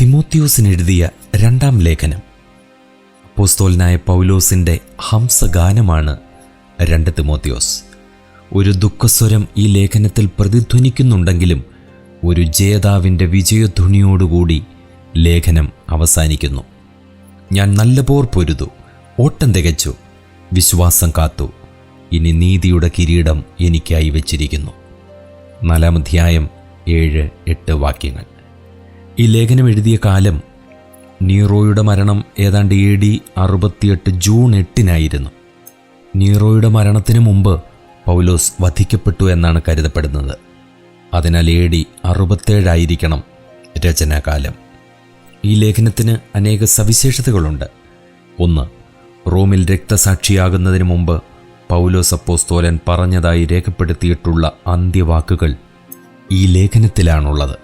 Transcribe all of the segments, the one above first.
തിമോത്തിയോസിനെഴുതിയ രണ്ടാം ലേഖനം. അപ്പോസ്തോലനായ പൗലോസിന്റെ ഹംസഗാനമാണ് രണ്ട് തിമോത്യോസ് ഒരു ദുഃഖസ്വരം ഈ ലേഖനത്തിൽ പ്രതിധ്വനിക്കുന്നുണ്ടെങ്കിലും ഒരു ജേതാവിന്റെ വിജയധ്വനിയോടുകൂടി ലേഖനം അവസാനിക്കുന്നു. ഞാൻ നല്ല പോർ പൊരുതു ഓട്ടം തികച്ചു വിശ്വാസം കാത്തു ഇനി നീതിയുടെ കിരീടം എനിക്കായി വച്ചിരിക്കുന്നു. നാലാമധ്യായം ഏഴ് എട്ട് വാക്യങ്ങൾ. ഈ ലേഖനം എഴുതിയ കാലം നീറോയുടെ മരണം ഏതാണ്ട് എ ഡി അറുപത്തിയെട്ട് ജൂൺ എട്ടിനായിരുന്നു. നീറോയുടെ മരണത്തിന് മുമ്പ് പൗലോസ് വധിക്കപ്പെട്ടു എന്നാണ് കരുതപ്പെടുന്നത്. അതിനാൽ എ ഡി അറുപത്തേഴായിരിക്കണം രചനാകാലം. ഈ ലേഖനത്തിന് അനേക സവിശേഷതകളുണ്ട്. ഒന്ന് റോമിൽ രക്തസാക്ഷിയാകുന്നതിന് മുമ്പ് പൗലോസ് അപ്പോസ്തോലൻ പറഞ്ഞതായി രേഖപ്പെടുത്തിയിട്ടുള്ള അന്ത്യവാക്കുകൾ ഈ ലേഖനത്തിലാണുള്ളത്.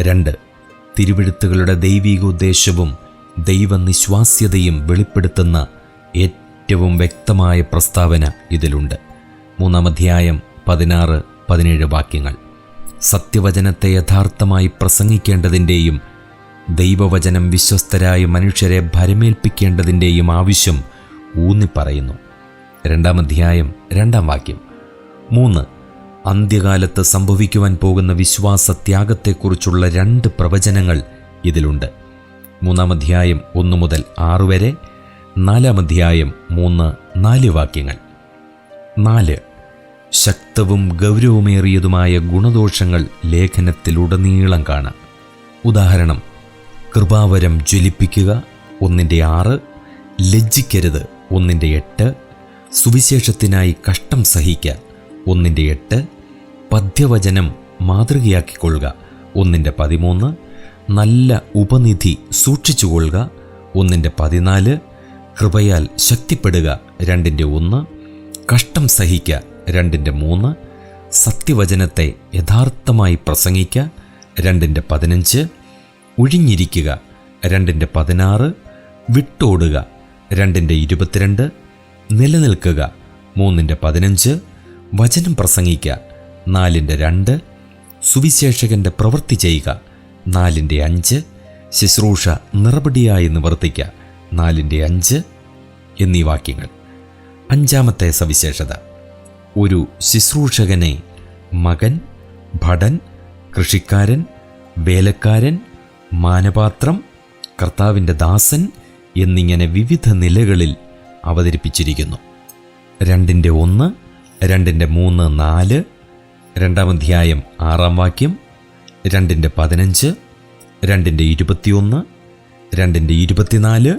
രണ്ട് തിരുവെഴുത്തുകളുടെ ദൈവികോദ്ദേശവും ദൈവനിശ്വാസ്യതയും വെളിപ്പെടുത്തുന്ന ഏറ്റവും വ്യക്തമായ പ്രസ്താവന ഇതിലുണ്ട്. മൂന്നാം അധ്യായം പതിനാറ് പതിനേഴ് വാക്യങ്ങൾ. സത്യവചനത്തെ യഥാർത്ഥമായി പ്രസംഗിക്കേണ്ടതിന്റെയും ദൈവവചനം വിശ്വസ്തരായ മനുഷ്യരെ ഭരമേൽപ്പിക്കേണ്ടതിന്റെയും ആവശ്യം ഊന്നിപ്പറയുന്നു. രണ്ടാം അധ്യായം രണ്ടാം വാക്യം. മൂന്ന് അന്ത്യകാലത്ത് സംഭവിക്കുവാൻ പോകുന്ന വിശ്വാസത്യാഗത്തെക്കുറിച്ചുള്ള രണ്ട് പ്രവചനങ്ങൾ ഇതിലുണ്ട്. മൂന്നാം അധ്യായം ഒന്ന് മുതൽ ആറ് വരെ നാലാം അധ്യായം മൂന്ന് നാല് വാക്യങ്ങൾ. നാല്. ശക്തവും ഗൗരവമേറിയതുമായ ഗുണദോഷങ്ങൾ ലേഖനത്തിലുടനീളം കാണാം. ഉദാഹരണം കൃപാവരം ജ്വലിപ്പിക്കുക ഒന്നിന്റെ ആറ് ലജ്ജിക്കരുത് ഒന്നിന്റെ എട്ട് സുവിശേഷത്തിനായി കഷ്ടം സഹിക്കുക ഒന്നിന്റെ എട്ട് പദ്യവചനം മാതൃകയാക്കിക്കൊള്ളുക. ഒന്നിന്റെ പതിമൂന്ന് നല്ല ഉപനിധി സൂക്ഷിച്ചുകൊള്ളുക. ഒന്നിന്റെ പതിനാല് കൃപയാൽ ശക്തിപ്പെടുക. രണ്ടിന്റെ ഒന്ന് കഷ്ടം സഹിക്കുക രണ്ടിന്റെ മൂന്ന് സത്യവചനത്തെ യഥാർത്ഥമായി പ്രസംഗിക്കുക രണ്ടിന്റെ പതിനഞ്ച് ഒഴിഞ്ഞിരിക്കുക രണ്ടിന്റെ പതിനാറ് വിട്ടോടുക. രണ്ടിന്റെ ഇരുപത്തിരണ്ട് നിലനിൽക്കുക. മൂന്നിന്റെ പതിനഞ്ച് വചനം പ്രസംഗിക്കുക നാലിന്റെ രണ്ട് സുവിശേഷകന്റെ പ്രവൃത്തി ചെയ്യുക. നാലിന്റെ അഞ്ച് ശുശ്രൂഷ നിറപടിയായി നിവർത്തിക്കുക. നാലിന്റെ അഞ്ച് എന്നീ വാക്യങ്ങൾ. അഞ്ചാമത്തെ സവിശേഷത. ഒരു ശുശ്രൂഷകനെ മകൻ ഭടൻ കൃഷിക്കാരൻ വേലക്കാരൻ മാനപാത്രം കർത്താവിന്റെ ദാസൻ എന്നിങ്ങനെ വിവിധ നിലകളിൽ അവതരിപ്പിച്ചിരിക്കുന്നു. രണ്ടിന്റെ ഒന്ന് രണ്ടിന്റെ മൂന്ന് നാല് രണ്ടാം അധ്യായം ആറാം വാക്യം. രണ്ടിന്റെ പതിനഞ്ച് രണ്ടിന്റെ ഇരുപത്തിയൊന്ന് രണ്ടിന്റെ ഇരുപത്തിനാല്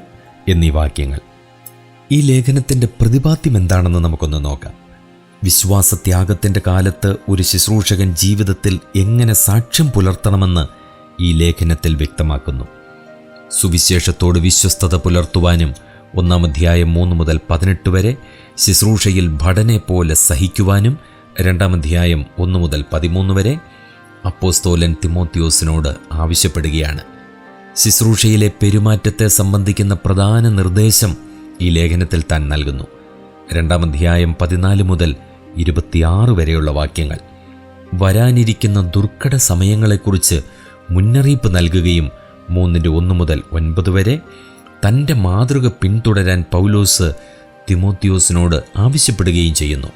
എന്നീ വാക്യങ്ങൾ. ഈ ലേഖനത്തിന്റെ പ്രതിപാദ്യം എന്താണെന്ന് നമുക്കൊന്ന് നോക്കാം. വിശ്വാസത്യാഗത്തിന്റെ കാലത്ത് ഒരു ശുശ്രൂഷകൻ ജീവിതത്തിൽ എങ്ങനെ സാക്ഷ്യം പുലർത്തണമെന്ന് ഈ ലേഖനത്തിൽ വ്യക്തമാക്കുന്നു. സുവിശേഷത്തോട് വിശ്വസ്തത പുലർത്തുവാനും ഒന്നാം അധ്യായം മൂന്ന് മുതൽ പതിനെട്ട് വരെ ശുശ്രൂഷയിൽ ഭടനെ പോലെ സഹിക്കുവാനും രണ്ടാം അധ്യായം ഒന്നു മുതൽ പതിമൂന്ന് വരെ അപ്പോസ്തോലൻ തിമോത്തിയോസിനോട് ആവശ്യപ്പെടുകയാണ്. ശുശ്രൂഷയിലെ പെരുമാറ്റത്തെ സംബന്ധിക്കുന്ന പ്രധാന നിർദ്ദേശം ഈ ലേഖനത്തിൽ താൻ നൽകുന്നു. രണ്ടാം അധ്യായം പതിനാല് മുതൽ ഇരുപത്തിയാറ് വരെയുള്ള വാക്യങ്ങൾ. വരാനിരിക്കുന്ന ദുർഘട സമയങ്ങളെക്കുറിച്ച് മുന്നറിയിപ്പ് നൽകുകയും മൂന്നിന്റെ ഒന്ന് മുതൽ ഒൻപത് വരെ തന്റെ മാതൃക പിന്തുടരാൻ പൗലോസ് തിമോത്തിയോസിനോട് ആവശ്യപ്പെടുകയും ചെയ്യുന്നു.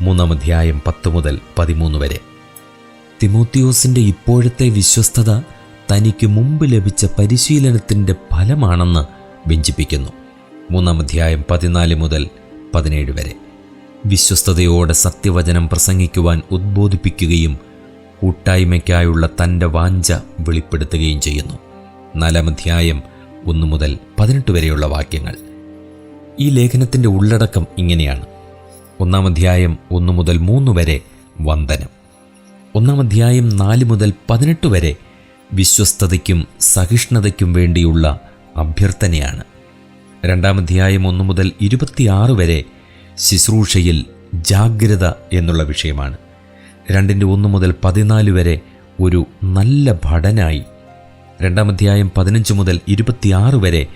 മൂന്നാം അധ്യായം പത്ത് മുതൽ പതിമൂന്ന് വരെ. തിമോത്തിയോസിന്റെ ഇപ്പോഴത്തെ വിശ്വസ്തത തനിക്ക് മുമ്പ് ലഭിച്ച പരിശീലനത്തിന്റെ ഫലമാണെന്ന് വ്യഞ്ചിപ്പിക്കുന്നു. മൂന്നാം അധ്യായം പതിനാല് മുതൽ പതിനേഴ് വരെ. വിശ്വസ്തയോടെ സത്യവചനം പ്രസംഗിക്കുവാൻ ഉദ്ബോധിപ്പിക്കുകയും കൂട്ടായ്മയ്ക്കായുള്ള തന്റെ വാഞ്ച വെളിപ്പെടുത്തുകയും ചെയ്യുന്നു. നാലാം അധ്യായം ഒന്ന് മുതൽ പതിനെട്ട് വരെയുള്ള വാക്യങ്ങൾ. ഈ ലേഖനത്തിന്റെ ഉള്ളടക്കം ഇങ്ങനെയാണ്. ഒന്നാം അധ്യായം ഒന്നു മുതൽ മൂന്ന് വരെ വന്ദനം. ഒന്നാം അധ്യായം നാല് മുതൽ പതിനെട്ട് വരെ വിശ്വസ്തതയ്ക്കും സഹിഷ്ണുതയ്ക്കും വേണ്ടിയുള്ള അഭ്യർത്ഥനയാണ്. രണ്ടാം അധ്യായം ഒന്നു മുതൽ ഇരുപത്തിയാറ് വരെ ശുശ്രൂഷയിൽ ജാഗ്രത എന്നുള്ള വിഷയമാണ്. രണ്ടിന്റെ ഒന്ന് മുതൽ പതിനാല് വരെ ഒരു നല്ല ഭടനായി രണ്ടാം അധ്യായം പതിനഞ്ച് മുതൽ ഇരുപത്തിയാറ് വരെ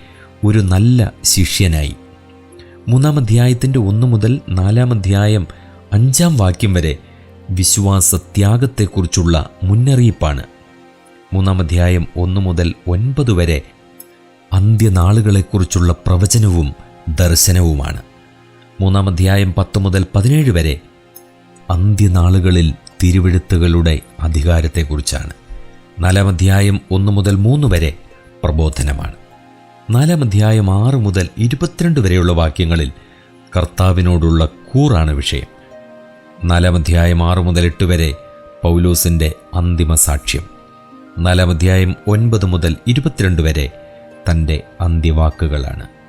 ഒരു നല്ല ശിഷ്യനായി. മൂന്നാം അധ്യായത്തിന്റെ ഒന്ന് മുതൽ നാലാം അധ്യായം അഞ്ചാം വാക്യം വരെ വിശ്വാസത്യാഗത്തെക്കുറിച്ചുള്ള മുന്നറിയിപ്പാണ്. മൂന്നാം അധ്യായം ഒന്ന് മുതൽ ഒൻപത് വരെ അന്ത്യനാളുകളെക്കുറിച്ചുള്ള പ്രവചനവും ദർശനവുമാണ്. മൂന്നാം അധ്യായം പത്ത് മുതൽ പതിനേഴ് വരെ അന്ത്യനാളുകളിൽ തിരുവെഴുത്തുകളുടെ അധികാരത്തെക്കുറിച്ചാണ്. നാലാം അധ്യായം ഒന്ന് മുതൽ മൂന്ന് വരെ പ്രബോധനമാണ്. നാലാം അധ്യായം ആറ് മുതൽ ഇരുപത്തിരണ്ട് വരെയുള്ള വാക്യങ്ങളിൽ കർത്താവിനോടുള്ള കൂറാണ് വിഷയം. നാലാം അധ്യായം ആറ് മുതൽ എട്ട് വരെ പൗലോസിന്റെ അന്തിമ സാക്ഷ്യം. നാലാം അധ്യായം ഒൻപത് മുതൽ ഇരുപത്തിരണ്ട് വരെ തന്റെ അന്ത്യവാക്കുകളാണ്.